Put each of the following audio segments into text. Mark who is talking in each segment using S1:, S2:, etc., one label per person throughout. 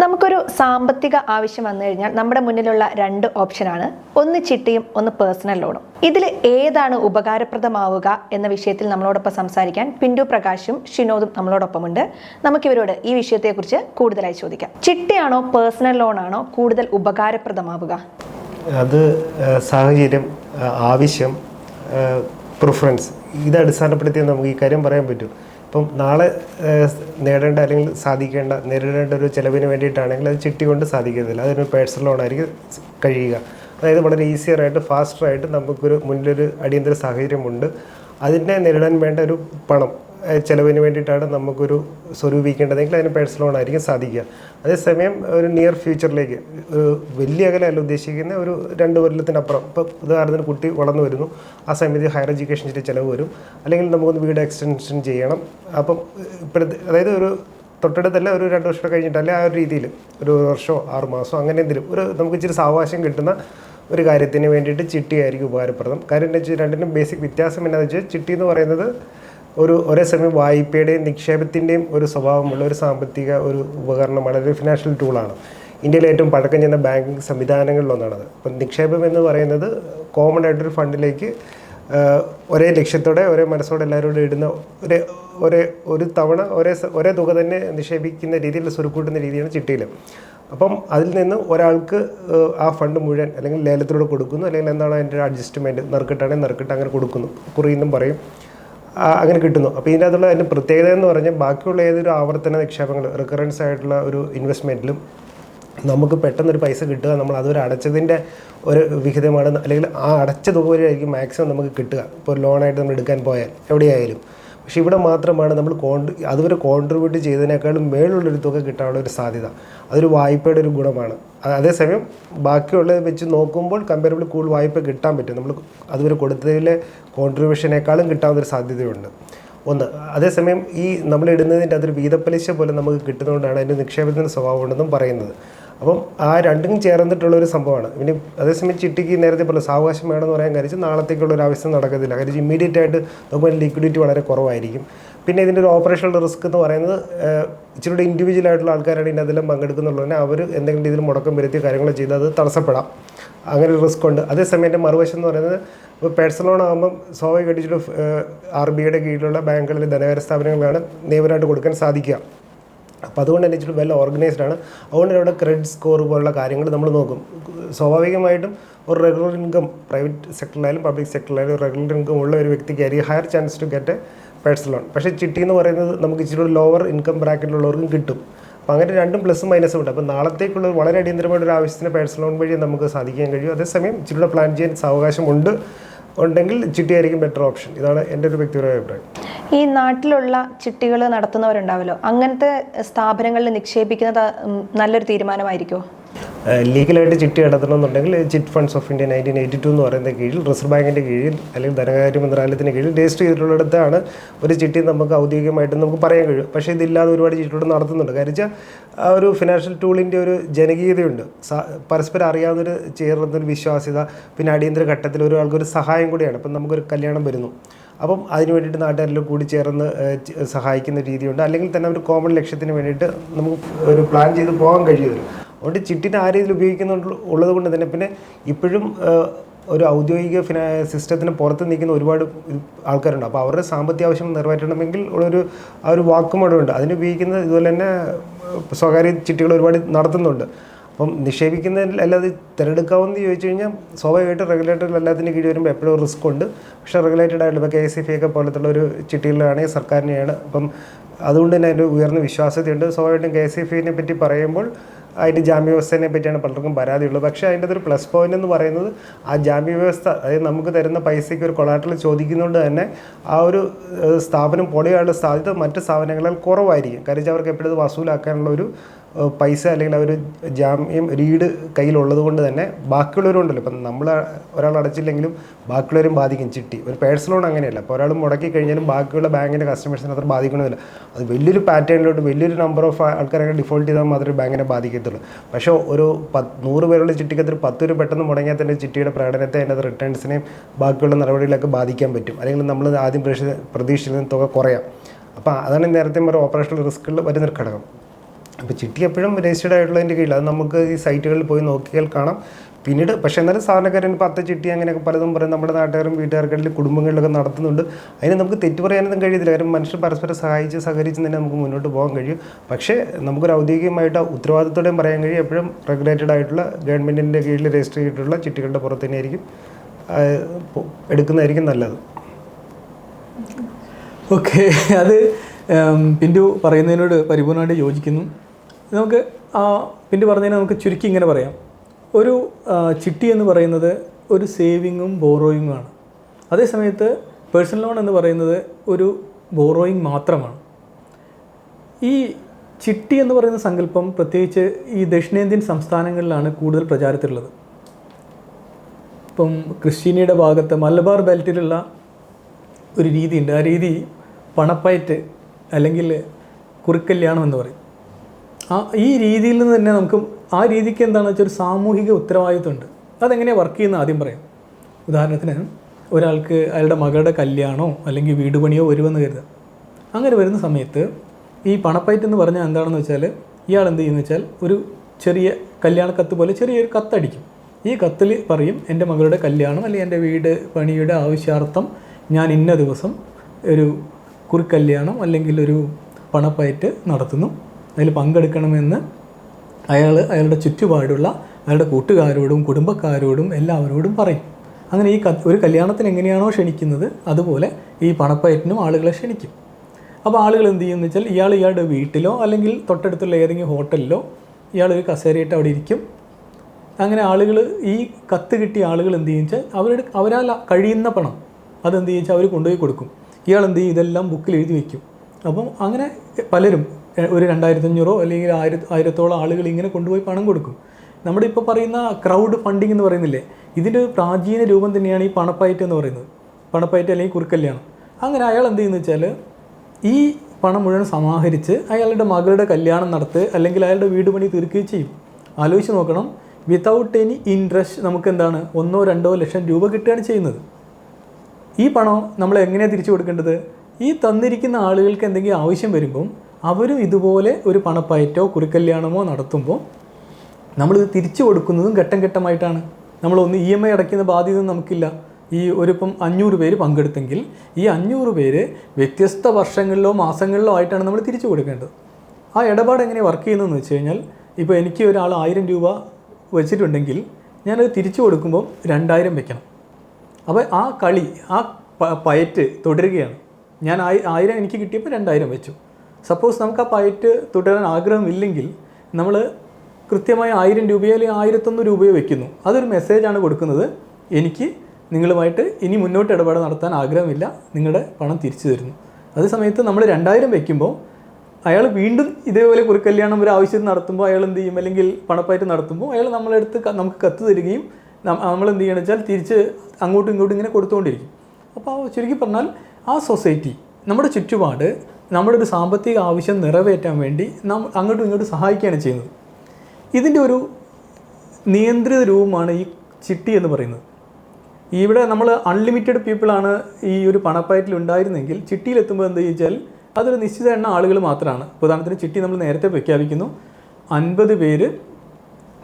S1: നമുക്കൊരു സാമ്പത്തിക ആവശ്യം വന്നു കഴിഞ്ഞാൽ നമ്മുടെ മുന്നിലുള്ള രണ്ട് ഓപ്ഷനാണ് ഒന്ന് ചിട്ടിയും ഒന്ന് പേഴ്സണൽ ലോണും ഇതിൽ ഏതാണ് ഉപകാരപ്രദമാവുക എന്ന വിഷയത്തിൽ നമ്മളോടൊപ്പം സംസാരിക്കാൻ പിന്റു പ്രകാശും ഷിനോദും നമ്മളോടൊപ്പമുണ്ട്. നമുക്കിവരോട് ഈ വിഷയത്തെക്കുറിച്ച് കൂടുതലായി ചോദിക്കാം. ചിട്ടിയാണോ പേഴ്സണൽ ലോണാണോ കൂടുതൽ ഉപകാരപ്രദമാവുക?
S2: അത് സാഹചര്യം ആവശ്യം പ്രിഫറൻസ് ഇത് അടിസ്ഥാനപ്പെടുത്തി നമുക്ക് ഈ കാര്യം പറയാൻ പറ്റും. ഇപ്പം നാളെ നേടേണ്ട അല്ലെങ്കിൽ സാധിക്കേണ്ട നേരിടേണ്ട ഒരു ചിലവിന് വേണ്ടിയിട്ടാണെങ്കിൽ അത് ചിട്ടി കൊണ്ട് സാധിക്കത്തില്ല. അതൊരു പേഴ്സണൽ ലോണായിരിക്കും കഴിയുക. അതായത് വളരെ ഈസിയറായിട്ട് ഫാസ്റ്ററായിട്ട് നമുക്കൊരു മുന്നിലൊരു അടിയന്തര സാഹചര്യമുണ്ട്. അതിനെ നേരിടാൻ വേണ്ട ഒരു പണം ചിലവിന് വേണ്ടിയിട്ടാണ് നമുക്കൊരു സ്വരൂപിക്കേണ്ടതെങ്കിൽ അതിന് പേഴ്സണൽ ലോൺ ആയിരിക്കും സാധിക്കുക. അതേസമയം ഒരു നിയർ ഫ്യൂച്ചറിലേക്ക് വലിയ അകലല്ല ഉദ്ദേശിക്കുന്ന ഒരു രണ്ട് കൊല്ലത്തിനപ്പുറം ഇപ്പോൾ ഉദാഹരണത്തിന് കുട്ടി വളർന്നു വരുന്നു ആ സമയത്ത് ഹയർ എഡ്യൂക്കേഷന്റെ ചിലവ് വരും അല്ലെങ്കിൽ നമുക്കൊന്ന് വീട് എക്സ്റ്റൻഷൻ ചെയ്യണം. അപ്പം ഇപ്പോഴത്തെ അതായത് ഒരു തൊട്ടടുത്തല്ല ഒരു രണ്ട് വർഷം കഴിഞ്ഞിട്ടല്ലേ ആ ഒരു രീതിയിൽ ഒരു വർഷമോ ആറ് മാസമോ അങ്ങനെ എന്തെങ്കിലും ഒരു നമുക്ക് ഇച്ചിരി സാവകാശം കിട്ടുന്ന ഒരു കാര്യത്തിന് വേണ്ടിയിട്ട് ചിട്ടിയായിരിക്കും ഉപകാരപ്രദം. കാര്യം എന്താ വെച്ചാൽ രണ്ടിനും ബേസിക് വ്യത്യാസം എന്താണെന്ന് വെച്ചാൽ ചിട്ടി എന്ന് പറയുന്നത് ഒരു ഒരേ സമയം വായ്പയുടെയും നിക്ഷേപത്തിന്റെയും ഒരു സ്വഭാവമുള്ള ഒരു സാമ്പത്തിക ഒരു ഉപകരണമാണ് ഒരു ഫിനാൻഷ്യൽ ടൂളാണ് ഇന്ത്യയിലെ ഏറ്റവും പഴക്കം ചെന്ന ബാങ്കിങ് സംവിധാനങ്ങളിലൊന്നാണത്. അപ്പം നിക്ഷേപം എന്ന് പറയുന്നത് കോമൺ ആയിട്ടൊരു ഫണ്ടിലേക്ക് ഒരേ ലക്ഷ്യത്തോടെ ഒരേ മനസ്സോടെ എല്ലാവരും കൂടെ ഇടുന്ന ഒരേ ഒരേ ഒരു തവണ ഒരേ ഒരേ തുക തന്നെ നിക്ഷേപിക്കുന്ന രീതിയിൽ സ്വരുക്കൂട്ടുന്ന രീതിയാണ് ചിട്ടിയിൽ അപ്പം അതിൽ നിന്ന് ഒരാൾക്ക് ആ ഫണ്ട് മുഴുവൻ അല്ലെങ്കിൽ ലേലത്തിലൂടെ കൊടുക്കുന്നു. അല്ലെങ്കിൽ എന്താണ് അതിന്റെ അഡ്ജസ്റ്റ്മെന്റ് നറുക്കിട്ടാണെങ്കിൽ നറുക്കിട്ട് അങ്ങനെ കൊടുക്കുന്നു. കുറിയെന്നും പറയും. അങ്ങനെ കിട്ടുന്നു. അപ്പോൾ ഇതിന്റെ അകത്തുള്ള അതിന്റെ പ്രത്യേകത എന്ന് പറഞ്ഞാൽ ബാക്കിയുള്ള ഏതൊരു ആവർത്തന നിക്ഷേപങ്ങൾ റിക്കറൻസ് ആയിട്ടുള്ള ഒരു ഇൻവെസ്റ്റ്മെന്റിലും നമുക്ക് പെട്ടെന്നൊരു പൈസ കിട്ടുക നമ്മൾ അതൊരു അടച്ചതിന്റെ ഒരു വിഹിതമാണ് അല്ലെങ്കിൽ ആ അടച്ച തുക വരെയായിരിക്കും മാക്സിമം നമുക്ക് കിട്ടുക ഇപ്പോൾ ലോണായിട്ട് നമ്മൾ എടുക്കാൻ പോയാൽ എവിടെയായാലും. പക്ഷേ ഇവിടെ മാത്രമാണ് നമ്മൾ കോൺട്രി അതുവരെ കോൺട്രിബ്യൂട്ട് ചെയ്തതിനേക്കാളും മേളുള്ളൊരു തുക കിട്ടാനുള്ള ഒരു സാധ്യത. അതൊരു വായ്പയുടെ ഒരു ഗുണമാണ്. അതേസമയം ബാക്കിയുള്ളത് വെച്ച് നോക്കുമ്പോൾ കമ്പയറബിൾ കൂടുതൽ വായ്പ കിട്ടാൻ പറ്റും. നമ്മൾ അതുവരെ കൊടുത്തതിലെ കോൺട്രിബ്യൂഷനേക്കാളും കിട്ടാവുന്നൊരു സാധ്യതയുണ്ട്. ഒന്ന് അതേസമയം ഈ നമ്മൾ ഇടുന്നതിന്റെ അതൊരു വീതപ്പലിശ പോലെ നമുക്ക് കിട്ടുന്നതുകൊണ്ടാണ് അതിന്റെ നിക്ഷേപത്തിന്റെ സ്വഭാവം ഉണ്ടെന്നും പറയുന്നത്. അപ്പം ആ രണ്ടും ചേർന്നിട്ടുള്ള ഒരു സംഭവമാണ് ഇനി അതേസമയം ചിട്ടിക്ക് നേരത്തെ പോലെ സാവകാശം വേണമെന്ന് പറയാൻ കാര്യം നാളത്തേക്കുള്ള ഒരു അവസ്ഥ നടക്കത്തില്ല. കാര്യം ഇമ്മീഡിയറ്റ് ആയിട്ട് നമുക്ക് ലിക്വിഡിറ്റി വളരെ കുറവായിരിക്കും. പിന്നെ ഇതിന്റെ ഒരു ഓപ്പറേഷണൽ റിസ്ക് എന്ന് പറയുന്നത് ഇച്ചിരി ഇൻഡിവിജ്വൽ ആയിട്ടുള്ള ആൾക്കാരാണ് ഇതിന്റെ അതെല്ലാം പങ്കെടുക്കുന്നുള്ളതിനെ അവർ എന്തെങ്കിലും രീതിയിൽ മുടക്കം വരുത്തി കാര്യങ്ങൾ ചെയ്ത് അത് തടസ്സപ്പെടാം. അങ്ങനെ ഒരു റിസ്ക് ഉണ്ട്. അതേസമയം എന്റെ മറുവശം എന്ന് പറയുന്നത് ഇപ്പോൾ പേഴ്സണൽ ലോൺ ആകുമ്പം സ്വാഭാവികമായിട്ട് ആർ ബി ഐയുടെ കീഴിലുള്ള ബാങ്കുകളിൽ ധനകാര്യ സ്ഥാപനങ്ങളാണ് നിയമനമായിട്ട് കൊടുക്കാൻ സാധിക്കുക. അപ്പോൾ അതുകൊണ്ട് തന്നെ ഇച്ചിരി വെൽ ഓർഗനൈസ്ഡ് ആണ്. അതുകൊണ്ട് ഇവിടെ ക്രെഡിറ്റ് സ്കോർ പോലുള്ള കാര്യങ്ങൾ നമ്മൾ നോക്കും. സ്വാഭാവികമായിട്ടും ഒരു റെഗുലർ ഇൻകം പ്രൈവറ്റ് സെക്ടറിലായാലും പബ്ലിക് സെക്ടറിലായാലും റെഗുലർ ഇൻകം ഉള്ള ഒരു വ്യക്തിക്കായിരിക്കും higher chance to get a personal loan പക്ഷേ ചിട്ടി എന്ന് പറയുന്നത് നമുക്ക് ഇച്ചിരി ലോവർ ഇൻകം ബ്രാക്കറ്റിലുള്ളവർക്കും കിട്ടും. അപ്പോൾ അങ്ങനെ രണ്ടും പ്ലസും മൈനസും ഉണ്ട്. അപ്പോൾ നാളത്തേക്കുള്ള വളരെ അടിയന്തരമായിട്ട് ഒരു ആവശ്യത്തിന് പേഴ്സണൽ ലോൺ വഴി നമുക്ക് സാധിക്കാൻ കഴിയും. അതേസമയം ഇച്ചിരി പ്ലാൻ ചെയ്യാൻ സാവകാശമുണ്ട്. ഉണ്ടെങ്കിൽ ചിട്ടിയായിരിക്കും ബെറ്റർ ഓപ്ഷൻ ഇതാണ് എന്റെ ഒരു വ്യക്തിപരമായ അഭിപ്രായം.
S1: ഈ നാട്ടിലുള്ള ചിട്ടികൾ നടത്തുന്നവരുണ്ടാവല്ലോ അങ്ങനത്തെ സ്ഥാപനങ്ങളിൽ നിക്ഷേപിക്കുന്നത് നല്ലൊരു തീരുമാനമായിരിക്കുമോ
S2: ലീഗലായിട്ട് ചിട്ടി നടത്തണമെന്നുണ്ടെങ്കിൽ chit funds of India nineteen eighty two എന്ന് പറയുന്ന കീഴിൽ റിസർവ് ബാങ്കിന്റെ കീഴിൽ അല്ലെങ്കിൽ ധനകാര്യ മന്ത്രാലയത്തിന് കീഴിൽ രജിസ്റ്റർ ചെയ്തിട്ടുള്ളിടത്താണ് ഒരു ചിട്ടി നമുക്ക് ഔദ്യോഗികമായിട്ട് നമുക്ക് പറയാൻ കഴിയും. പക്ഷേ ഇതില്ലാതെ ഒരുപാട് ചിട്ടികൾ നടത്തുന്നുണ്ട്. കാര്യം വെച്ചാൽ ആ ഒരു ഫിനാൻഷ്യൽ ടൂളിന്റെ ഒരു ജനകീയതയുണ്ട്. പരസ്പരം അറിയാവുന്നൊരു ചേർന്നൊരു വിശ്വാസ്യത പിന്നെ അടിയന്തര ഘട്ടത്തിൽ ഒരാൾക്കൊരു സഹായം കൂടിയാണ്. ഇപ്പം നമുക്കൊരു കല്യാണം വരുന്നു. അപ്പം അതിന് വേണ്ടിയിട്ട് നാട്ടുകാരെല്ലാം കൂടി ചേർന്ന് സഹായിക്കുന്ന രീതിയുണ്ട്. അല്ലെങ്കിൽ തന്നെ ഒരു കോമൺ ലക്ഷ്യത്തിന് വേണ്ടിയിട്ട് നമുക്ക് ഒരു പ്ലാൻ ചെയ്ത് പോകാൻ കഴിയുമല്ലോ അതുകൊണ്ട് ചിട്ടിനെ ആ രീതിയിൽ ഉപയോഗിക്കുന്നുണ്ട് ഉള്ളത് കൊണ്ട് തന്നെ. പിന്നെ ഇപ്പോഴും ഒരു ഔദ്യോഗിക ഫിനാ സിസ്റ്റത്തിന് പുറത്ത് നിൽക്കുന്ന ഒരുപാട് ആൾക്കാരുണ്ട്. അപ്പോൾ അവരുടെ സാമ്പത്തിക ആവശ്യം നിറവേറ്റണമെങ്കിൽ ഉള്ളൊരു ആ ഒരു വാക്കുമടവുണ്ട് അതിന് ഉപയോഗിക്കുന്ന ഇതുപോലെ തന്നെ സ്വകാര്യ ചിട്ടികൾ ഒരുപാട് നടത്തുന്നുണ്ട്. അപ്പം നിക്ഷേപിക്കുന്നതിൽ അല്ലാതെ തിരഞ്ഞെടുക്കാവുന്ന ചോദിച്ചു കഴിഞ്ഞാൽ സ്വാഭാവികമായിട്ട് റെഗുലേറ്ററിൽ എല്ലാത്തിനും കീഴിൽ വരുമ്പോൾ എപ്പോഴും റിസ്ക് ഉണ്ട്. പക്ഷേ റെഗുലേറ്റഡ് ആയിട്ടുള്ള ഇപ്പോൾ കെ എസ് എഫ് ഒക്കെ പോലത്തുള്ള ഒരു ചിട്ടികളിലാണെങ്കിൽ സർക്കാരിനെയാണ്. അപ്പം അതുകൊണ്ട് തന്നെ അതിന്റെ ഉയർന്ന വിശ്വാസ്യതയുണ്ട്. സ്വാഭാവികമായിട്ടും കെ എസ് എഫ് പറ്റി പറയുമ്പോൾ അതിന്റെ ജാമ്യ വ്യവസ്ഥയെ പറ്റിയാണ് പലർക്കും പരാതിയുള്ളത്. പക്ഷേ അതിന്റെ ഒരു പ്ലസ് പോയിന്റ് എന്ന് പറയുന്നത് ആ ജാമ്യ വ്യവസ്ഥ അതായത് നമുക്ക് തരുന്ന പൈസയ്ക്ക് ഒരു കൊളാട്ടൽ ചോദിക്കുന്നതുകൊണ്ട് തന്നെ ആ ഒരു സ്ഥാപനം പൊളിയാനുള്ള സാധ്യത മറ്റ് സ്ഥാപനങ്ങളിൽ കുറവായിരിക്കും. കാര്യം അവർക്ക് എപ്പോഴും വസൂലാക്കാനുള്ള ഒരു പൈസ അല്ലെങ്കിൽ അവർ ജാമ്യം റീഡ് കയ്യിലുള്ളത് കൊണ്ട് തന്നെ ബാക്കിയുള്ളവരുണ്ടല്ലോ. ഇപ്പം നമ്മൾ ഒരാൾ അടച്ചില്ലെങ്കിലും ബാക്കിയുള്ളവരും ബാധിക്കും ചിട്ടി. ഒരു പേഴ്സണൽ ലോൺ അങ്ങനെയല്ല. അപ്പോൾ ഒരാൾ മുടക്കി കഴിഞ്ഞാലും ബാക്കിയുള്ള ബാങ്കിന്റെ കസ്റ്റമേഴ്സിനെ അത്ര ബാധിക്കണമെന്നില്ല അത് വലിയൊരു പാറ്റേണിലോട്ട് വലിയൊരു നമ്പർ ഓഫ് ആൾക്കാരൊക്കെ ഡിഫോൾട്ട് ചെയ്താൽ മാത്രമേ ബാങ്കിനെ ബാധിക്കത്തുള്ളൂ. പക്ഷേ ഒരു പത്ത് നൂറ് പേരുള്ള ചിട്ടിക്കത്തിൽ പത്ത് രൂപ പെട്ടെന്ന് മുടങ്ങിയാൽ തന്നെ ചിട്ടിയുടെ പ്രകടനത്തെ അതിന്റെ റിട്ടേൺസിനെയും ബാക്കിയുള്ള നടപടികളൊക്കെ ബാധിക്കാൻ പറ്റും. അല്ലെങ്കിൽ നമ്മൾ ആദ്യം പ്രതീക്ഷ പ്രതീക്ഷിച്ചിരുന്ന തുക കുറയാം. അപ്പോൾ അതാണ് നേരത്തെ ഒരു ഓപ്പറേഷണൽ റിസ്ക്കിൽ വരുന്നൊരു ഘടകം. അപ്പോൾ ചിട്ടി എപ്പോഴും രജിസ്റ്റേഡ് ആയിട്ടുള്ളതിന്റെ കീഴിൽ അത് നമുക്ക് ഈ സൈറ്റുകളിൽ പോയി നോക്കിയാൽ കാണാം. പിന്നീട് പക്ഷേ എന്നാലും സാധാരണക്കാരൻ പത്ത് ചിട്ടി അങ്ങനെയൊക്കെ പലതും പറയും. നമ്മുടെ നാട്ടുകാരും വീട്ടുകാർക്കിടയിൽ കുടുംബങ്ങളിലൊക്കെ നടത്തുന്നുണ്ട്. അതിന് നമുക്ക് തെറ്റു പറയാനൊന്നും കഴിയത്തില്ല. കാരണം മനുഷ്യർ പരസ്പരം സഹായിച്ച് സഹകരിച്ച് തന്നെ നമുക്ക് മുന്നോട്ട് പോകാൻ കഴിയും. പക്ഷേ നമുക്കൊരു ഔദ്യോഗികമായിട്ട് ഉത്തരവാദിത്തോടെയും പറയാൻ കഴിയും. എപ്പോഴും റെഗുലേറ്റഡ് ആയിട്ടുള്ള ഗവൺമെന്റിന്റെ കീഴിൽ രജിസ്റ്റർ ചെയ്തിട്ടുള്ള ചിട്ടികളുടെ പുറത്ത് തന്നെയായിരിക്കും. എടുക്കുന്നതായിരിക്കും നല്ലത്.
S3: ഓക്കെ. അത് പിന്റു പറയുന്നതിനോട് പരിപൂർണമായിട്ട് യോജിക്കുന്നു. നമുക്ക് ആ പിന്നെ പറഞ്ഞതിന് നമുക്ക് ചുരുക്കി ഇങ്ങനെ പറയാം. ഒരു ചിട്ടി എന്ന് പറയുന്നത് ഒരു സേവിങ്ങും ബോറോയിങ്ങും ആണ് അതേസമയത്ത് പേഴ്സണൽ ലോൺ എന്ന് പറയുന്നത് ഒരു ബോറോയിങ് മാത്രമാണ്. ഈ ചിട്ടി എന്ന് പറയുന്ന സങ്കല്പം പ്രത്യേകിച്ച് ഈ ദക്ഷിണേന്ത്യൻ സംസ്ഥാനങ്ങളിലാണ് കൂടുതൽ പ്രചാരത്തിലുള്ളത്. ഇപ്പം ക്രിസ്ത്യനിയുടെ ഭാഗത്ത് മലബാർ ബെൽറ്റിലുള്ള ഒരു രീതിയുണ്ട്. ആ രീതി പണപ്പയറ്റ് അല്ലെങ്കിൽ കുറിക്കല്യാണം എന്ന് പറയും. ആ ഈ രീതിയിൽ നിന്ന് തന്നെ നമുക്ക് ആ രീതിക്ക് എന്താണെന്ന് വെച്ചാൽ ഒരു സാമൂഹിക ഉത്തരവാദിത്വമുണ്ട്. അതെങ്ങനെയാണ് വർക്ക് ചെയ്യുന്ന ആദ്യം പറയാം. ഉദാഹരണത്തിന് ഒരാൾക്ക് അയാളുടെ മകളുടെ കല്യാണമോ അല്ലെങ്കിൽ വീട് പണിയോ വരുമെന്ന് കരുതുക അങ്ങനെ വരുന്ന സമയത്ത് ഈ പണപ്പയറ്റ് എന്ന് പറഞ്ഞാൽ എന്താണെന്ന് വെച്ചാൽ ഇയാൾ എന്ത് ചെയ്യുന്നു വെച്ചാൽ ഒരു ചെറിയ കല്യാണ കത്ത് പോലെ ചെറിയൊരു കത്തടിക്കും. ഈ കത്തിൽ പറയും എന്റെ മകളുടെ കല്യാണം അല്ലെങ്കിൽ എന്റെ വീട് പണിയുടെ ആവശ്യാർത്ഥം ഞാൻ ഇന്ന ദിവസം ഒരു കുറിക്കല്യാണം അല്ലെങ്കിൽ ഒരു പണപ്പയറ്റ് നടത്തുന്നു. അതിൽ പങ്കെടുക്കണമെന്ന് അയാൾ അയാളുടെ ചുറ്റുപാടുള്ള അയാളുടെ കൂട്ടുകാരോടും കുടുംബക്കാരോടും എല്ലാവരോടും പറയും. അങ്ങനെ ഈ ഒരു കല്യാണത്തിന് എങ്ങനെയാണോ ക്ഷണിക്കുന്നത് അതുപോലെ ഈ പണപ്പയറ്റിനും ആളുകളെ ക്ഷണിക്കും. അപ്പോൾ ആളുകൾ എന്ത് ചെയ്യുമെന്ന് വെച്ചാൽ ഇയാൾ ഇയാളുടെ വീട്ടിലോ അല്ലെങ്കിൽ തൊട്ടടുത്തുള്ള ഏതെങ്കിലും ഹോട്ടലിലോ ഇയാൾ ഒരു കസേരയിട്ട് അവിടെ ഇരിക്കും. അങ്ങനെ ആളുകൾ ഈ കത്ത് കിട്ടിയ ആളുകൾ എന്ത് ചെയ്യും വെച്ചാൽ അവരുടെ അവരാൽ കഴിയുന്ന പണം അതെന്ത് ചെയ്യും അവർ കൊണ്ടുപോയി കൊടുക്കും. ഇയാൾ എന്ത് ചെയ്യും? ഇതെല്ലാം ബുക്കിൽ എഴുതി വയ്ക്കും. അപ്പം അങ്ങനെ പലരും ഒരു രണ്ടായിരത്തി അഞ്ഞൂറോ അല്ലെങ്കിൽ ആയിരത്തി ആയിരത്തോളം ആളുകൾ ഇങ്ങനെ കൊണ്ടുപോയി പണം കൊടുക്കും. നമ്മുടെ ഇപ്പോൾ പറയുന്ന ക്രൗഡ് ഫണ്ടിങ് എന്ന് പറയുന്നില്ലേ ഇതിന്റെ ഒരു പ്രാചീന രൂപം തന്നെയാണ് ഈ പണപ്പയറ്റ് എന്ന് പറയുന്നത്. പണപ്പയറ്റ് അല്ലെങ്കിൽ കുറുക്കല്യാണം. അങ്ങനെ അയാൾ എന്ത് ചെയ്യുന്നു വെച്ചാൽ ഈ പണം മുഴുവൻ സമാഹരിച്ച് അയാളുടെ മകളുടെ കല്യാണം നടത്തുക അല്ലെങ്കിൽ അയാളുടെ വീട് പണി തീർക്കുകയും ചെയ്യും. ആലോചിച്ച് നോക്കണം വിതൗട്ട് എനി ഇൻട്രസ്റ്റ് നമുക്ക് എന്താണ് ഒന്നോ രണ്ടോ ലക്ഷം രൂപ കിട്ടുകയാണ് ചെയ്യുന്നത്. ഈ പണം നമ്മൾ എങ്ങനെയാണ് തിരിച്ചു കൊടുക്കേണ്ടത്? ഈ തന്നിരിക്കുന്ന ആളുകൾക്ക് എന്തെങ്കിലും ആവശ്യം വരുമ്പം അവരും ഇതുപോലെ ഒരു പണപ്പയറ്റോ കുറിക്കല്യാണമോ നടത്തുമ്പോൾ നമ്മളിത് തിരിച്ചു കൊടുക്കുന്നതും ഘട്ടം ഘട്ടമായിട്ടാണ്. നമ്മളൊന്ന് ഇ എം ഐ അടയ്ക്കുന്ന ബാധ്യത നമുക്കില്ല. ഈ ഒരു ഇപ്പം അഞ്ഞൂറ് പേര് പങ്കെടുത്തെങ്കിൽ ഈ അഞ്ഞൂറ് പേര് വ്യത്യസ്ത വർഷങ്ങളിലോ മാസങ്ങളിലോ ആയിട്ടാണ് നമ്മൾ തിരിച്ചു കൊടുക്കേണ്ടത്. ആ ഇടപാട് എങ്ങനെ വർക്ക് ചെയ്യുന്നതെന്ന് വെച്ച് കഴിഞ്ഞാൽ ഇപ്പോൾ എനിക്ക് ഒരാൾ ആയിരം രൂപ വെച്ചിട്ടുണ്ടെങ്കിൽ ഞാനത് തിരിച്ചു കൊടുക്കുമ്പോൾ രണ്ടായിരം വെക്കണം. അപ്പോൾ ആ കളി ആ പയറ്റ് തുടരുകയാണ്. ഞാൻ ആയി ആയിരം എനിക്ക് കിട്ടിയപ്പോൾ രണ്ടായിരം വെച്ചു. സപ്പോസ് നമുക്ക് ആ പൈറ്റ് തുടരാൻ ആഗ്രഹമില്ലെങ്കിൽ നമ്മൾ കൃത്യമായി ആയിരം രൂപയോ അല്ലെങ്കിൽ ആയിരത്തൊന്ന് രൂപയോ വെക്കുന്നു. അതൊരു മെസ്സേജാണ് കൊടുക്കുന്നത്. എനിക്ക് നിങ്ങളുമായിട്ട് ഇനി മുന്നോട്ട് ഇടപാട് നടത്താൻ ആഗ്രഹമില്ല. നിങ്ങളുടെ പണം തിരിച്ചു തരുന്നു. അതേ സമയത്ത് നമ്മൾ രണ്ടായിരം വെക്കുമ്പോൾ അയാൾ വീണ്ടും ഇതേപോലെ കുറിക്കല്യാണം ഒരു ആവശ്യം നടത്തുമ്പോൾ അയാൾ എന്ത് ചെയ്യും? അല്ലെങ്കിൽ പണപ്പായിട്ട് നടത്തുമ്പോൾ അയാൾ നമ്മളെടുത്ത് നമുക്ക് കത്ത് തരികയും നമ്മൾ എന്ത് ചെയ്യണം വെച്ചാൽ തിരിച്ച് അങ്ങോട്ടും ഇങ്ങോട്ടും ഇങ്ങനെ കൊടുത്തുകൊണ്ടിരിക്കും. അപ്പോൾ ചുരുക്കി പറഞ്ഞാൽ ആ സൊസൈറ്റി നമ്മുടെ ചുറ്റുപാട് നമ്മുടെ ഒരു സാമ്പത്തിക ആവശ്യം നിറവേറ്റാൻ വേണ്ടി നാം അങ്ങോട്ടും ഇങ്ങോട്ടും സഹായിക്കുകയാണ് ചെയ്യുന്നത്. ഇതിന്റെ ഒരു നിയന്ത്രിത രൂപമാണ് ഈ ചിട്ടി എന്ന് പറയുന്നത്. ഇവിടെ നമ്മൾ അൺലിമിറ്റഡ് പീപ്പിളാണ് ഈ ഒരു പണപ്പയറ്റിൽ ഉണ്ടായിരുന്നെങ്കിൽ ചിട്ടിയിലെത്തുമ്പോൾ എന്ത് ചോദിച്ചാൽ അതൊരു നിശ്ചിത എണ്ണം ആളുകൾ മാത്രമാണ്. ഉദാഹരണത്തിന് ചിട്ടി നമ്മൾ നേരത്തെ പ്രഖ്യാപിക്കുന്നു. അൻപത് പേര്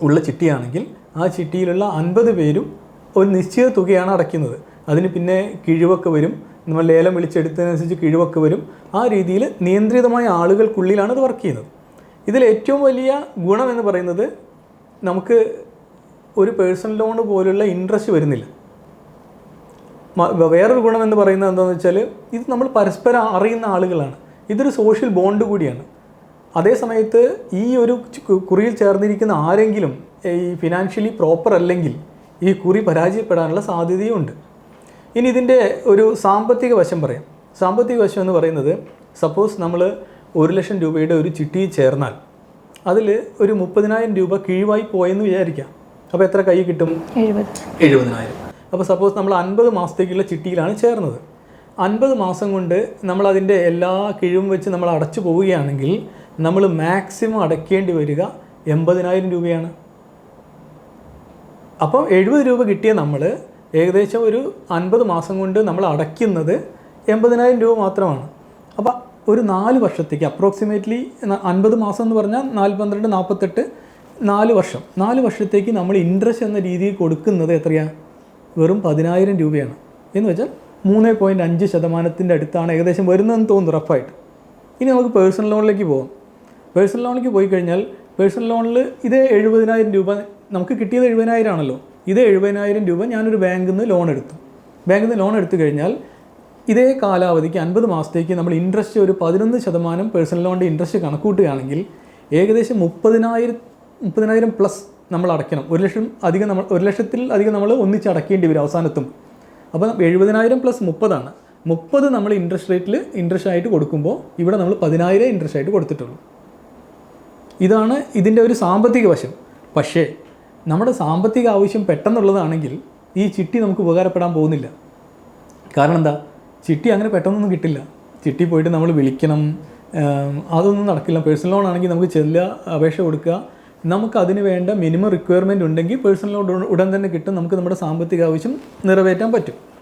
S3: ഉള്ള ചിട്ടിയാണെങ്കിൽ ആ ചിട്ടിയിലുള്ള അൻപത് പേരും ഒരു നിശ്ചിത തുകയാണ് അടയ്ക്കുന്നത്. അതിന് പിന്നെ കിഴിവൊക്കെ വരും. നമ്മൾ ലേലം വിളിച്ചെടുത്തതിനനുസരിച്ച് കിഴിവൊക്കെ വരും. ആ രീതിയിൽ നിയന്ത്രിതമായ ആളുകൾക്കുള്ളിലാണ് ഇത് വർക്ക് ചെയ്യുന്നത്. ഇതിൽ ഏറ്റവും വലിയ ഗുണം എന്ന് പറയുന്നത് നമുക്ക് ഒരു പേഴ്സണൽ ലോൺ പോലുള്ള ഇൻട്രസ്റ്റ് വരുന്നില്ല. വേറൊരു ഗുണം എന്ന് പറയുന്നത് എന്താണെന്ന് വെച്ചാൽ ഇത് നമ്മൾ പരസ്പരം അറിയുന്ന ആളുകളാണ്. ഇതൊരു സോഷ്യൽ ബോണ്ട് കൂടിയാണ്. അതേ സമയത്ത് ഈ ഒരു കുറിയിൽ ചേർന്നിരിക്കുന്ന ആരെങ്കിലും ഈ ഫിനാൻഷ്യലി പ്രോപ്പർ അല്ലെങ്കിൽ ഈ കുറി പരാജയപ്പെടാനുള്ള സാധ്യതയുണ്ട്. ഇനി ഇതിന്റെ ഒരു സാമ്പത്തിക വശം പറയാം. സാമ്പത്തിക വശം എന്ന് പറയുന്നത് സപ്പോസ് നമ്മൾ ഒരു ലക്ഷം രൂപയുടെ ഒരു ചിട്ടി ചേർന്നാൽ അതിൽ ഒരു മുപ്പതിനായിരം രൂപ കിഴിവായി പോയെന്ന് വിചാരിക്കാം. അപ്പോൾ എത്ര കൈ കിട്ടും?
S1: എഴുപത്.
S3: എഴുപതിനായിരം. അപ്പോൾ സപ്പോസ് നമ്മൾ അൻപത് മാസത്തേക്കുള്ള ചിട്ടിയിലാണ് ചേർന്നത്. അൻപത് മാസം കൊണ്ട് നമ്മൾ അതിന്റെ എല്ലാ കിഴിവും വെച്ച് നമ്മൾ അടച്ചു പോവുകയാണെങ്കിൽ നമ്മൾ മാക്സിമം അടയ്ക്കേണ്ടി വരിക എൺപതിനായിരം രൂപയാണ്. അപ്പോൾ എഴുപത് രൂപ കിട്ടിയ നമ്മൾ ഏകദേശം ഒരു അൻപത് മാസം കൊണ്ട് നമ്മൾ അടയ്ക്കുന്നത് എൺപതിനായിരം രൂപ മാത്രമാണ്. അപ്പോൾ ഒരു നാല് വർഷത്തേക്ക് അപ്രോക്സിമേറ്റ്ലി അൻപത് മാസം എന്ന് പറഞ്ഞാൽ നാല് പന്ത്രണ്ട് നാൽപ്പത്തെട്ട് നാല് വർഷം. നാല് വർഷത്തേക്ക് നമ്മൾ ഇൻട്രസ്റ്റ് എന്ന രീതിയിൽ കൊടുക്കുന്നത് എത്രയാണ് വെറും പതിനായിരം രൂപയാണ്. എന്ന് വെച്ചാൽ മൂന്ന് പോയിന്റ് അഞ്ച് ശതമാനത്തിന്റെ അടുത്താണ് ഏകദേശം വരുന്നതെന്ന് തോന്നുന്നു റഫായിട്ട് ഇനി നമുക്ക് പേഴ്സണൽ ലോണിലേക്ക് പോകാം പേഴ്സണൽ ലോണിലേക്ക് പോയി കഴിഞ്ഞാൽ പേഴ്സണൽ ലോണിൽ ഇതേ എഴുപതിനായിരം രൂപ നമുക്ക് കിട്ടിയത് എഴുപതിനായിരം ആണല്ലോ. ഇതേ എഴുപതിനായിരം രൂപ ഞാനൊരു ബാങ്കിൽ നിന്ന് ലോൺ എടുത്തു. ബാങ്കിൽ നിന്ന് ലോൺ എടുത്തു കഴിഞ്ഞാൽ ഇതേ കാലാവധിക്ക് അൻപത് മാസത്തേക്ക് നമ്മൾ ഇൻട്രസ്റ്റ് ഒരു പതിനൊന്ന് ശതമാനം പേഴ്സണൽ ലോണിന്റെ ഇൻട്രസ്റ്റ് കണക്കൂട്ടുകയാണെങ്കിൽ ഏകദേശം മുപ്പതിനായിരം മുപ്പതിനായിരം പ്ലസ് നമ്മൾ അടയ്ക്കണം. ഒരു ലക്ഷം അധികം നമ്മൾ ഒരു ലക്ഷത്തിൽ അധികം നമ്മൾ ഒന്നിച്ച് അടയ്ക്കേണ്ടി വരും അവസാനത്തും. അപ്പോൾ എഴുപതിനായിരം പ്ലസ് മുപ്പതാണ്. മുപ്പത് നമ്മൾ ഇൻട്രസ്റ്റ് റേറ്റിൽ ഇൻട്രസ്റ്റ് ആയിട്ട് കൊടുക്കുമ്പോൾ ഇവിടെ നമ്മൾ പതിനായിരം ഇൻട്രസ്റ്റ് ആയിട്ട് കൊടുത്തിട്ടുള്ളൂ. ഇതാണ് ഇതിന്റെ ഒരു സാമ്പത്തിക വശം. പക്ഷേ നമ്മുടെ സാമ്പത്തിക ആവശ്യം പെട്ടെന്നുള്ളതാണെങ്കിൽ ഈ ചിട്ടി നമുക്ക് ഉപകാരപ്പെടാൻ പോകുന്നില്ല. കാരണം എന്താ? ചിട്ടി അങ്ങനെ പെട്ടെന്നൊന്നും കിട്ടില്ല. ചിട്ടി പോയിട്ട് നമ്മൾ വിളിക്കണം. അതൊന്നും നടക്കില്ല. പേഴ്സണൽ ലോൺ ആണെങ്കിൽ നമുക്ക് ചെല്ലുക അപേക്ഷ കൊടുക്കുക. നമുക്ക് അതിന് വേണ്ട മിനിമം റിക്വയർമെന്റ് ഉണ്ടെങ്കിൽ പേഴ്സണൽ ലോൺ ഉടൻ തന്നെ കിട്ടും. നമുക്ക് നമ്മുടെ സാമ്പത്തിക ആവശ്യം നിറവേറ്റാൻ പറ്റും.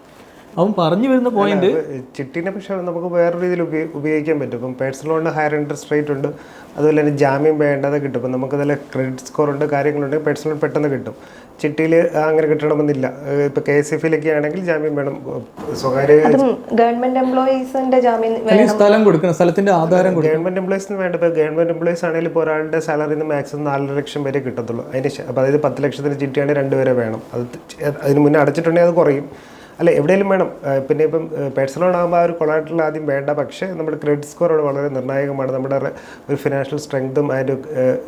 S3: അവൻ പറഞ്ഞു വരുന്ന പോയിന്റ്
S2: ചിട്ടിനെ പക്ഷേ നമുക്ക് വേറെ രീതിയിൽ ഉപയോഗിക്കാൻ പറ്റും. ഇപ്പം പേഴ്സണൽ ലോണിന് ഹയർ ഇൻട്രസ്റ്റ് റേറ്റ് ഉണ്ട്. അതുപോലെ തന്നെ ജാമ്യം വേണ്ടത് കിട്ടും. ഇപ്പം നല്ല ക്രെഡിറ്റ് സ്കോർ ഉണ്ട് കാര്യങ്ങളുണ്ട് പേഴ്സണൽ ലോൺ പെട്ടെന്ന് കിട്ടും. ചിട്ടിയിൽ അങ്ങനെ കിട്ടണമെന്നില്ല. ഇപ്പൊ കെ എസ് എഫ് ഇലൊക്കെ ആണെങ്കിൽ ജാമ്യം വേണം. സ്വകാര്യ
S1: അതും ഗവൺമെന്റ് എംപ്ലോയീസിന്റെ ജാമ്യം
S3: സ്ഥലം കൊടുക്കണം സ്ഥലത്തിന്റെ ആധാരം
S2: ഗവൺമെന്റ് എംപ്ലോയീസിന് വേണ്ട ഇപ്പോൾ ഗവൺമെന്റ് എംപ്ലോയീസ് ആണെങ്കിൽ ഇപ്പോൾ ഒരാളുടെ സാലറി നിന്ന് മാക്സിമം നാലര ലക്ഷം വരെ കിട്ടത്തുള്ളൂ. അതിന് അപ്പോൾ അതായത് പത്ത് ലക്ഷത്തിന് ചിട്ടിയാണെങ്കിൽ രണ്ട് വരെ വേണം. അത് അതിന് മുന്നേ അടച്ചിട്ടുണ്ടെങ്കിൽ അത് കുറയും. അല്ല എവിടെയെങ്കിലും വേണം. പിന്നെ ഇപ്പം പേഴ്സണൽ ലോൺ ആകുമ്പോൾ ആ ഒരു കൊളാറ്ററൽ ആദ്യം വേണ്ട. പക്ഷേ നമ്മുടെ ക്രെഡിറ്റ് സ്കോർ അവിടെ വളരെ നിർണായകമാണ്. നമ്മുടെ ഒരു ഫിനാൻഷ്യൽ സ്ട്രെങ്തും അതിന്റെ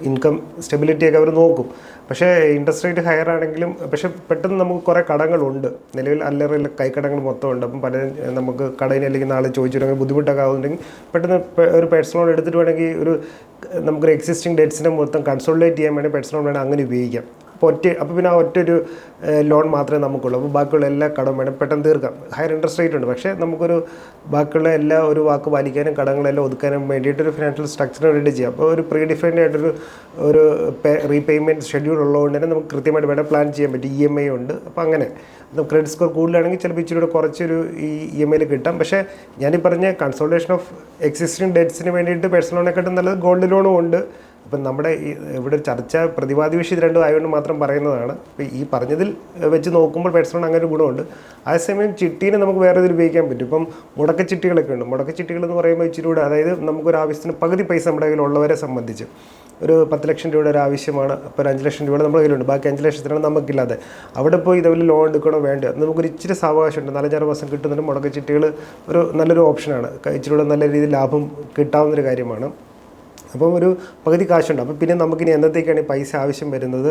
S2: ഇൻകം സ്റ്റെബിലിറ്റിയൊക്കെ അവർ നോക്കും. പക്ഷേ ഇൻട്രസ്റ്റ് റേറ്റ് ഹയർ ആണെങ്കിലും പക്ഷേ പെട്ടെന്ന് നമുക്ക് കുറേ കടങ്ങളുണ്ട്. നിലവിൽ അല്ലറ കൈക്കടങ്ങൾ മൊത്തം ഉണ്ട്. അപ്പം പലരും നമുക്ക് കടയിൽ അല്ലെങ്കിൽ നാളെ ചോദിച്ചിട്ടുണ്ടെങ്കിൽ ബുദ്ധിമുട്ടൊക്കെ ആവുന്നുണ്ടെങ്കിൽ പെട്ടെന്ന് ഒരു പേഴ്സണൽ ലോൺ എടുത്തിട്ട് വേണമെങ്കിൽ ഒരു നമുക്കൊരു എക്സിസ്റ്റിംഗ് ഡേറ്റ്സിനെ മൊത്തം കൺസോൾട്ടേറ്റ് ചെയ്യാൻ വേണ്ടി പേഴ്സണൽ ലോൺ അങ്ങനെ ഉപയോഗിക്കാം. അപ്പോൾ ഒറ്റ അപ്പോൾ പിന്നെ ആ ഒറ്റ ഒരു ലോൺ മാത്രമേ നമുക്കുള്ളൂ. അപ്പോൾ ബാക്കിയുള്ള എല്ലാ കടം വേണം. പെട്ടെന്ന് തീർക്കാം. ഹയർ ഇൻട്രസ്റ്റ് റേറ്റ് ഉണ്ട്. പക്ഷേ നമുക്കൊരു ബാക്കിയുള്ള എല്ലാ ഒരു വാക്ക് പാലിക്കാനും കടങ്ങളെല്ലാം ഒതുക്കാനും വേണ്ടിയിട്ടൊരു ഫിനാൻഷ്യൽ സ്ട്രക്ചറിന് വേണ്ടിയിട്ട് ചെയ്യാം. അപ്പോൾ ഒരു പ്രീ ഡിഫൈൻഡ് ആയിട്ടൊരു ഒരു റീപേയ്മെന്റ് ഷെഡ്യൂൾ ഉള്ളതുകൊണ്ട് തന്നെ നമുക്ക് കൃത്യമായിട്ട് വേണം പ്ലാൻ ചെയ്യാൻ പറ്റും. ഇ എം ഐ ഉണ്ട്. അപ്പോൾ അങ്ങനെ. ക്രെഡിറ്റ് സ്കോർ കൂടുതലാണെങ്കിൽ ചിലപ്പോൾ ഇച്ചിരി കൂടെ കുറച്ചൊരു ഈ ഇ എം ഐയിൽ കിട്ടാം. പക്ഷേ ഞാനീ പറഞ്ഞ കൺസോൾട്ടേഷൻ ഓഫ് എക്സിസ്റ്റിംഗ് ഡെറ്റ്സിന് വേണ്ടിയിട്ട് പേഴ്സണൽ ലോണേക്കാട്ടും നല്ലത് ഗോൾഡ് ലോണും ഉണ്ട്. അപ്പം നമ്മുടെ ഇവിടെ ചർച്ച പ്രതിവാദി വിഷയം രണ്ടും ആയതുകൊണ്ട് മാത്രം പറയുന്നതാണ്. അപ്പോൾ ഈ പറഞ്ഞതിൽ വെച്ച് നോക്കുമ്പോൾ ബാറ്റ്സ്മാൻ അങ്ങനെ ഒരു ഗുണമുണ്ട്. അതേസമയം ചിട്ടീനെ നമുക്ക് വേറെ ഇതിൽ ഉപയോഗിക്കാൻ പറ്റും. ഇപ്പം മുടക്ക ചിട്ടികളൊക്കെ ഉണ്ട്. മുടക്ക ചിട്ടികൾ എന്ന് പറയുമ്പോൾ ഇച്ചിരി കൂടെ അതായത് നമുക്കൊരു ആവശ്യത്തിന് പകുതി പൈസ നമ്മുടെ കയ്യിലുള്ളവരെ സംബന്ധിച്ച്. ഒരു പത്ത് ലക്ഷം രൂപയുടെ ഒരു ആവശ്യമാണ്. അപ്പോൾ ഒരു അഞ്ച് ലക്ഷം രൂപയുടെ നമ്മുടെ കയ്യിലുണ്ട്. ബാക്കി അഞ്ച് ലക്ഷത്തിനാണ് നമുക്കില്ലാതെ. അവിടെ പോയി ഇതേപോലെ ലോൺ എടുക്കണോ വേണ്ട നമുക്കൊരു ഇച്ചിരി സാവകാശമുണ്ട്. നാലഞ്ചാറ് മാസം കിട്ടുന്നതിന് മുടക്ക ചിട്ടികൾ ഒരു നല്ലൊരു ഓപ്ഷനാണ് ഇച്ചിരി നല്ല രീതിയിൽ ലാഭം കിട്ടാവുന്നൊരു കാര്യമാണ്. അപ്പം ഒരു പകുതി കാശുണ്ട്. അപ്പം പിന്നെ നമുക്കിനി എന്നത്തേക്കാണ് ഈ പൈസ ആവശ്യം വരുന്നത്?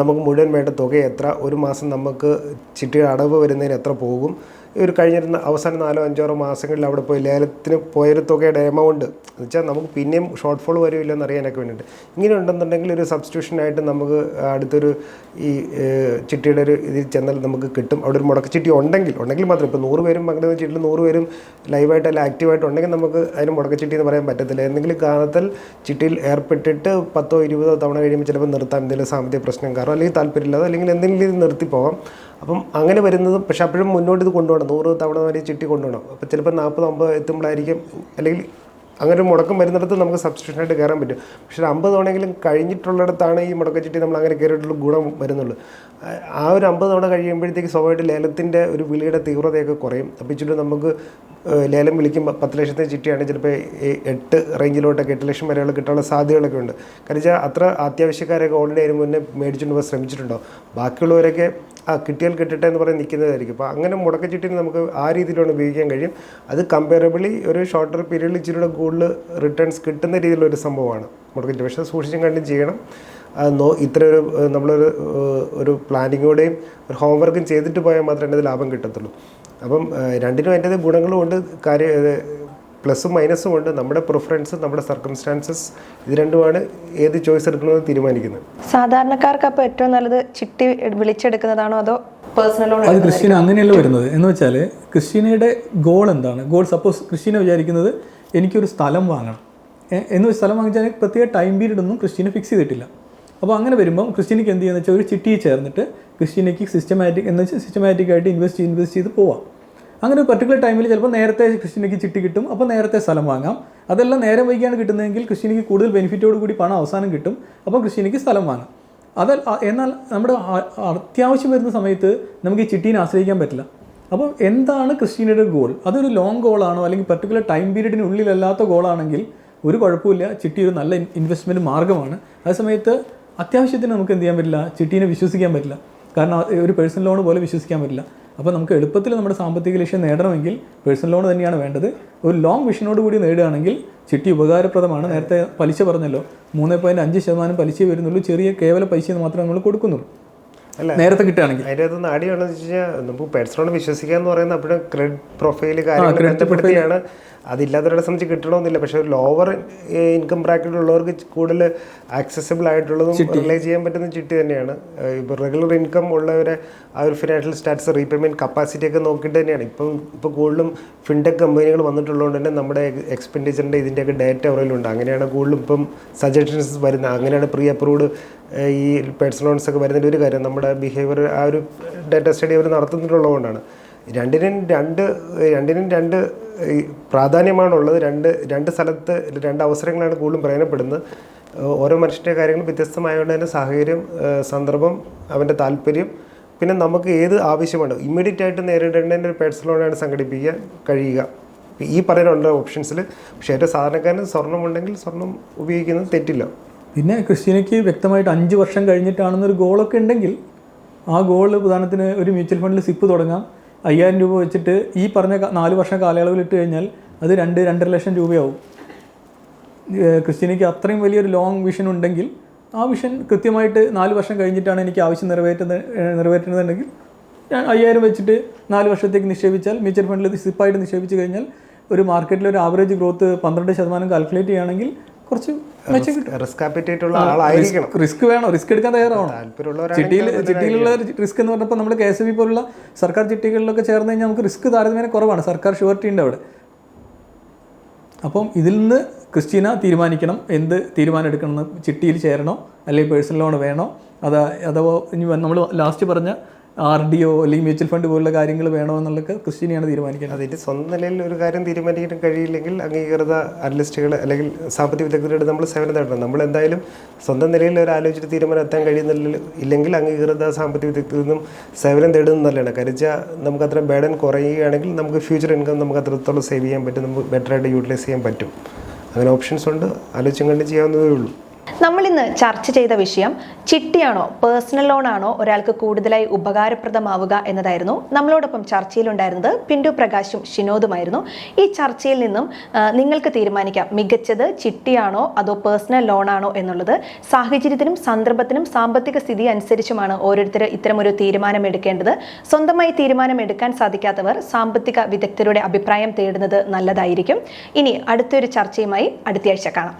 S2: നമുക്ക് മുഴുവൻ വേണ്ട തുക എത്ര? ഒരു മാസം നമുക്ക് ചിട്ടിയുടെ അടവ് വരുന്നതിന് എത്ര പോകും? ഒരു കഴിഞ്ഞിരുന്ന അവസാന നാലോ അഞ്ചോറോ മാസങ്ങളിൽ അവിടെ പോയി ലേലത്തിന് പോയൊരു തുകയുടെ എമൗണ്ട് എന്ന് വെച്ചാൽ നമുക്ക് പിന്നെയും ഷോർട്ട് ഫോൾ വരുമില്ലെന്ന് അറിയാനൊക്കെ വേണ്ടിയിട്ട്. ഇങ്ങനെ ഉണ്ടെന്നുണ്ടെങ്കിൽ ഒരു സബ്സ്റ്റിറ്റ്യൂഷനായിട്ട് നമുക്ക് അടുത്തൊരു ഈ ചിട്ടിയുടെ ഒരു ഇതിൽ ചെന്നാൽ നമുക്ക് കിട്ടും. അവിടെ ഒരു മുടക്ക ചിട്ടി ഉണ്ടെങ്കിൽ ഉണ്ടെങ്കിൽ മാത്രം. ഇപ്പോൾ നൂറ് പേരും പങ്കെടുക്കുന്ന ചിട്ടിയിൽ നൂറ് പേരും ലൈവായിട്ട് അല്ല ആക്റ്റീവായിട്ട് ഉണ്ടെങ്കിൽ നമുക്ക് അതിന് മുടക്ക ചിട്ടി എന്ന് പറയാൻ പറ്റത്തില്ല. എന്തെങ്കിലും കാരണത്തിൽ ചിട്ടിയിൽ ഏർപ്പെട്ടിട്ട് പത്തോ ഇരുപതോ തവണ കഴിയുമ്പോൾ ചിലപ്പോൾ നിർത്താം എന്തെങ്കിലും സാമ്പത്തിക പ്രശ്നം കാരണം അല്ലെങ്കിൽ താല്പര്യമില്ലാതെ അല്ലെങ്കിൽ എന്തെങ്കിലും നിർത്തി പോകാം അപ്പം അങ്ങനെ വരുന്നത് പക്ഷെ അപ്പോഴും മുന്നോട്ട് ഇത് കൊണ്ടുപോകണം. നൂറ് തവണ വരെ ചിട്ടി കൊണ്ടുപോകണം. അപ്പോൾ ചിലപ്പോൾ നാൽപ്പത് അമ്പത് എത്തുമ്പോഴായിരിക്കും അല്ലെങ്കിൽ അങ്ങനെ ഒരു മുടക്കം വരുന്നിടത്ത് നമുക്ക് സബ്സ്റ്റിറ്റ്യൂഷനായിട്ട് കയറാൻ പറ്റും. പക്ഷേ ഒരു അമ്പത് തവണയെങ്കിലും കഴിഞ്ഞിട്ടുള്ളിടത്താണ് ഈ മുടക്കച്ചിട്ടി നമ്മൾ അങ്ങനെ കയറിയിട്ടുള്ള ഗുണം വരുന്നുള്ളൂ. ആ- ഒരു അമ്പത് തവണ കഴിയുമ്പോഴത്തേക്ക് സ്വാഭാവികമായിട്ട് ലേലത്തിന്റെ ഒരു വിളിയുടെ തീവ്രതയൊക്കെ കുറയും. അപ്പോൾ ഇച്ചിരി നമുക്ക് ലേലം വിളിക്കുമ്പോൾ പത്ത് ലക്ഷത്തെ ചിട്ടിയാണ് ചിലപ്പോൾ എട്ട് റേഞ്ചിലോട്ടൊക്കെ എട്ട് ലക്ഷം വരെയുള്ള കിട്ടാനുള്ള സാധ്യതകളൊക്കെ ഉണ്ട്. കാരണം വെച്ചാൽ അത്ര അത്യാവശ്യക്കാരൊക്കെ ഓൾറെഡി അതിന് മുന്നേ മേടിച്ചുകൊണ്ട് പോകാൻ ശ്രമിച്ചിട്ടുണ്ടോ ബാക്കിയുള്ളവരൊക്കെ ആ കിട്ടിയാൽ കിട്ടട്ടെ എന്ന് പറഞ്ഞ് നിൽക്കുന്നതായിരിക്കും. അപ്പോൾ അങ്ങനെ മുടക്കച്ചിട്ടിന് നമുക്ക് ആ രീതിയിലാണ് ഉപയോഗിക്കാൻ കഴിയും. അത് കമ്പയറബിളി ഒരു ഷോർട്ടർ പീരീഡിൽ ഇച്ചിരി കൂടെ കൂടുതൽ റിട്ടേൺസ് കിട്ടുന്ന രീതിയിലുള്ള ഒരു സംഭവമാണ്. മുടക്കി പക്ഷേ സൂക്ഷിച്ചും കണ്ടും ചെയ്യണം. നോ ഇത്ര ഒരു നമ്മളൊരു ഒരു പ്ലാനിങ്ങോടെയും ഒരു ഹോംവർക്കും ചെയ്തിട്ട് പോയാൽ മാത്രമേ അതിന് ലാഭം കിട്ടത്തുള്ളൂ. അപ്പം രണ്ടിനും അതിന്റെ ഗുണങ്ങളും ഉണ്ട് കാര്യം പ്ലസും മൈനസും ഉണ്ട്. നമ്മുടെ പ്രിഫറൻസ് നമ്മുടെ സർക്കംസ്റ്റാൻസസ് ഇത് രണ്ടുമാണ് ഏത് ചോയ്സ് എടുക്കണമെന്ന് തീരുമാനിക്കുന്നത്.
S1: സാധാരണക്കാർക്ക് അപ്പോൾ ഏറ്റവും നല്ലത് ചിട്ടി വിളിച്ചെടുക്കുന്നതാണോ അതോ പേഴ്സണൽ ലോൺ
S3: അത് ക്രിസ്റ്റീന അങ്ങനെയല്ല വരുന്നത്? എന്ന് വെച്ചാൽ ക്രിസ്റ്റീനയുടെ ഗോൾ എന്താണ്? ഗോൾ സപ്പോസ് ക്രിസ്റ്റീന വിചാരിക്കുന്നത് എനിക്കൊരു സ്ഥലം വാങ്ങണം. എന്ന് വെച്ച് സ്ഥലം വാങ്ങിച്ചാൽ പ്രത്യേക ടൈം പീരീഡ് ഒന്നും ക്രിസ്ത്യനെ ഫിക്സ് ചെയ്തിട്ടില്ല. അപ്പോൾ അങ്ങനെ വരുമ്പം ക്രിസ്ത്യനിക്ക് എന്ത് ചെയ്യുന്നത് വെച്ചാൽ ഒരു ചിട്ടിയിൽ ചേർന്നിട്ട് ക്രിസ്റ്റീനയ്ക്ക് സിസ്റ്റമാറ്റിക് എന്ന് വെച്ചാൽ സിസ്റ്റമാറ്റിക് ആയിട്ട് ഇൻവെസ്റ്റ് ഇൻവെസ്റ്റ് ചെയ്ത് പോവാം. അങ്ങനെ ഒരു പർട്ടിക്കുലർ ടൈമിൽ ചിലപ്പോൾ നേരത്തെ ക്രിസ്ത്യനിക്ക് ചിട്ടി കിട്ടും. അപ്പോൾ നേരത്തെ സ്ഥലം വാങ്ങാം. അതെല്ലാം നേരം വൈകിയാണ് കിട്ടുന്നതെങ്കിൽ ക്രിസ്ത്യനിക്ക് കൂടുതൽ ബെനിഫിറ്റോട് കൂടി പണം അവസാനം കിട്ടും. അപ്പോൾ ക്രിസ്ത്യനിക്ക് സ്ഥലം വാങ്ങാം. അത് എന്നാൽ നമ്മുടെ അത്യാവശ്യം വരുന്ന സമയത്ത് നമുക്ക് ഈ ചിട്ടീനെ ആശ്രയിക്കാൻ പറ്റില്ല. അപ്പോൾ എന്താണ് ക്രിസ്റ്റീനയുടെ ഗോൾ? അതൊരു ലോങ് ഗോളാണോ അല്ലെങ്കിൽ പെർട്ടിക്കുലർ ടൈം പീരീഡിനുള്ളിലല്ലാത്ത ഗോളാണെങ്കിൽ ഒരു കുഴപ്പമില്ല. ചിട്ടി ഒരു നല്ല ഇൻവെസ്റ്റ്മെന്റ് മാർഗമാണ് അതേ സമയത്ത് അത്യാവശ്യത്തിന് നമുക്ക് എന്ത് ചെയ്യാൻ പറ്റില്ല? ചിട്ടീനെ വിശ്വസിക്കാൻ പറ്റില്ല. കാരണം ഒരു പേഴ്സണൽ ലോൺ പോലെ വിശ്വസിക്കാൻ പറ്റില്ല. അപ്പോൾ നമുക്ക് എളുപ്പത്തിൽ നമ്മുടെ സാമ്പത്തിക ലക്ഷ്യം നേടണമെങ്കിൽ പേഴ്സണൽ ലോൺ തന്നെയാണ് വേണ്ടത്. ഒരു ലോങ് വിഷനോട് കൂടി നേടുകയാണെങ്കിൽ ചിട്ടി ഉപകാരപ്രദമാണ്. നേരത്തെ പലിശ പറഞ്ഞല്ലോ. മൂന്ന് പോയിന്റ് അഞ്ച് ശതമാനം പലിശ വരുന്നുള്ളൂ. ചെറിയ കേവല പൈസ മാത്രമേ നമ്മൾ കൊടുക്കുന്നുള്ളൂ. നേരത്തെ കിട്ടുകയാണെങ്കിൽ.
S2: അതിന്റെ അകത്ത് നാടിയാണെന്ന് വെച്ച് കഴിഞ്ഞാൽ നമുക്ക് പേഴ്സണോട് വിശ്വസിക്കുക എന്ന് പറയുന്നത് ക്രെഡിറ്റ് പ്രൊഫൈൽ കാര്യങ്ങൾ ബന്ധപ്പെടുത്തിയാണ്. അതില്ലാത്തവരുടെ സംബന്ധിച്ച് കിട്ടണമെന്നില്ല. പക്ഷെ ഒരു ലോവർ ഇൻകം ബ്രാക്കറ്റ് ഉള്ളവർക്ക് കൂടുതൽ ആക്സസിബിൾ ആയിട്ടുള്ളതും റിലേ ചെയ്യാൻ പറ്റുന്ന ചിട്ടി തന്നെയാണ്. ഇപ്പോൾ റെഗുലർ ഇൻകം ഉള്ളവരെ ആ ഒരു ഫിനാൻഷ്യൽ സ്റ്റാറ്റസ് റീപേയ്മെന്റ് കപ്പാസിറ്റി ഒക്കെ നോക്കിയിട്ട് തന്നെയാണ്. ഇപ്പം ഇപ്പോൾ കൂടുതലും ഫിൻടെക് കമ്പനികൾ വന്നിട്ടുള്ളതുകൊണ്ട് തന്നെ നമ്മുടെ എക്സ്പെൻഡിച്ചറിന്റെ ഇതിന്റെയൊക്കെ ഡേറ്റ അവരിലുണ്ട്. അങ്ങനെയാണ് കൂടുതലും ഇപ്പം സജഷൻസ് വരുന്നത്. അങ്ങനെയാണ് പ്രീ അപ്രൂവ്ഡ് ഈ പേഴ്സണൽ ലോൺസ് ഒക്കെ വരുന്നതിന്റെ ഒരു കാര്യം. നമ്മുടെ ബിഹേവിയർ ആ ഒരു ഡേറ്റ സ്റ്റഡി അവർ നടത്തുന്നുള്ളതുകൊണ്ടാണ്. രണ്ടിനും രണ്ട് രണ്ടിനും രണ്ട് പ്രാധാന്യമാണുള്ളത്. രണ്ട് രണ്ട് സ്ഥലത്ത് രണ്ട് അവസരങ്ങളാണ് കൂടുതലും പ്രയോജനപ്പെടുന്നത് ഓരോ മനുഷ്യന്റെ കാര്യങ്ങൾ വ്യത്യസ്തമായതുകൊണ്ട് തന്നെ സാഹചര്യം സന്ദർഭം അവന്റെ താല്പര്യം പിന്നെ നമുക്ക് ഏത് ആവശ്യമാണ് ഇമ്മീഡിയറ്റ് ആയിട്ട് നേരിടേണ്ടതിന്റെ ഒരു പേഴ്സണൽ ലോണാണ് സംഘടിപ്പിക്കാൻ കഴിയുക. ഈ പറയുന്ന ഓപ്ഷൻസിൽ പക്ഷേ ഏറ്റവും സാധാരണക്കാരന് സ്വർണം ഉണ്ടെങ്കിൽ സ്വർണം ഉപയോഗിക്കുന്നത് തെറ്റില്ല.
S3: പിന്നെ ക്രിസ്ത്യനിക്ക് വ്യക്തമായിട്ട് അഞ്ച് വർഷം കഴിഞ്ഞിട്ടാണെന്നൊരു ഗോളൊക്കെ ഉണ്ടെങ്കിൽ ആ ഗോൾ ഉദാഹരണത്തിന് ഒരു മ്യൂച്വൽ ഫണ്ടിൽ സിപ്പ് തുടങ്ങാം. അയ്യായിരം രൂപ വെച്ചിട്ട് ഈ പറഞ്ഞ നാല് വർഷം കാലയളവിൽ ഇട്ട് കഴിഞ്ഞാൽ അത് രണ്ട് രണ്ടര ലക്ഷം രൂപയാവും. ക്രിസ്ത്യനിക്ക് അത്രയും വലിയൊരു ലോങ് വിഷൻ ഉണ്ടെങ്കിൽ ആ വിഷൻ കൃത്യമായിട്ട് നാല് വർഷം കഴിഞ്ഞിട്ടാണ് എനിക്ക് ആവശ്യം നിറവേറ്റുന്നത് നിറവേറ്റുന്നതെങ്കിൽ ഞാൻ അയ്യായിരം വെച്ചിട്ട് നാല് വർഷത്തേക്ക് നിക്ഷേപിച്ചാൽ മ്യൂച്വൽ ഫണ്ടിൽ സിപ്പായിട്ട് നിക്ഷേപിച്ച് കഴിഞ്ഞാൽ ഒരു മാർക്കറ്റിൽ ഒരു ആവറേജ് ഗ്രോത്ത് പന്ത്രണ്ട് ശതമാനം കാൽക്കുലേറ്റ് ചെയ്യുകയാണെങ്കിൽ കുറച്ച് മെച്ചം കിട്ടും.
S2: റിസ്ക് ആളായിരിക്കണം.
S3: റിസ്ക് വേണോ റിസ്ക് എടുക്കാൻ തയ്യാറാവണം. ചിട്ടിയിൽ ചിട്ടിയിലുള്ള റിസ്ക് എന്ന് പറഞ്ഞപ്പോൾ നമ്മൾ കെ എസ് ബി പോലുള്ള സർക്കാർ ചിട്ടികളിലൊക്കെ ചേർന്ന് കഴിഞ്ഞാൽ നമുക്ക് റിസ്ക് താരതമ്യേന കുറവാണ്. സർക്കാർ ഷുവർട്ടി ഉണ്ട് അവിടെ. അപ്പം ഇതിൽ നിന്ന് ക്രിസ്റ്റീന തീരുമാനിക്കണം. എന്ത് തീരുമാനം എടുക്കണം ചിട്ടിയിൽ ചേരണോ? അല്ലെങ്കിൽ പേഴ്സണൽ ലോൺ വേണോ? അതാ അഥവാ ഇനി നമ്മൾ ലാസ്റ്റ് പറഞ്ഞ ആർ ഡി ഒ അല്ലെങ്കിൽ മ്യൂച്വൽ ഫണ്ട് പോലുള്ള കാര്യങ്ങൾ വേണോ എന്നുള്ളത് ക്രിസ്റ്റീനയാണ് തീരുമാനിക്കുന്നത്
S2: അതിന്റെ സ്വന്തം നിലയിൽ ഒരു കാര്യം തീരുമാനിക്കാൻ കഴിയില്ലെങ്കിൽ അംഗീകൃത അനലിസ്റ്റുകൾ അല്ലെങ്കിൽ സാമ്പത്തിക വിദഗ്ധരുടെ നമ്മൾ സേവനം തേടണം. നമ്മൾ എന്തായാലും സ്വന്തം നിലയിൽ ഒരു ആലോചിച്ച് തീരുമാനം എത്താൻ കഴിയുന്നില്ല ഇല്ലെങ്കിൽ അംഗീകൃത സാമ്പത്തിക വിദഗ്ധരിൽ നിന്നും സേവനം തേടുന്നത് നല്ലതാണ് കരിച്ച നമുക്ക് അത്ര ബേഡൻ കുറയുകയാണെങ്കിൽ നമുക്ക് ഫ്യൂച്ചർ ഇൻകം നമുക്ക് അത്രത്തോളം സേവ് ചെയ്യാൻ പറ്റും. നമുക്ക് ബെറ്ററായിട്ട് യൂട്ടിലൈസ് ചെയ്യാൻ പറ്റും. അങ്ങനെ ഓപ്ഷൻസ് ഉണ്ട്. ആലോചിച്ചും കണ്ട് ചെയ്യാവുന്നതേ ഉള്ളൂ.
S1: നമ്മൾ ഇന്ന് ചർച്ച ചെയ്ത വിഷയം ചിട്ടിയാണോ പേഴ്സണൽ ലോൺ ആണോ ഒരാൾക്ക് കൂടുതലായി ഉപകാരപ്രദമാവുക എന്നതായിരുന്നു. നമ്മളോടൊപ്പം ചർച്ചയിലുണ്ടായിരുന്നത് പിന്റു പ്രകാശും ഷിനോദുമായിരുന്നു. ഈ ചർച്ചയിൽ നിന്നും നിങ്ങൾക്ക് തീരുമാനിക്കാം. മികച്ചത് ചിട്ടിയാണോ അതോ പേഴ്സണൽ ലോൺ ആണോ എന്നുള്ളത്. സാഹചര്യത്തിനും സന്ദർഭത്തിനും സാമ്പത്തിക സ്ഥിതി അനുസരിച്ചുമാണ് ഓരോരുത്തർ ഇത്തരമൊരു തീരുമാനം എടുക്കേണ്ടത് സ്വന്തമായി തീരുമാനം എടുക്കാൻ സാധിക്കാത്തവർ സാമ്പത്തിക വിദഗ്ധരുടെ അഭിപ്രായം തേടുന്നത് നല്ലതായിരിക്കും. ഇനി അടുത്തൊരു ചർച്ചയുമായി അടുത്തയാഴ്ച കാണാം.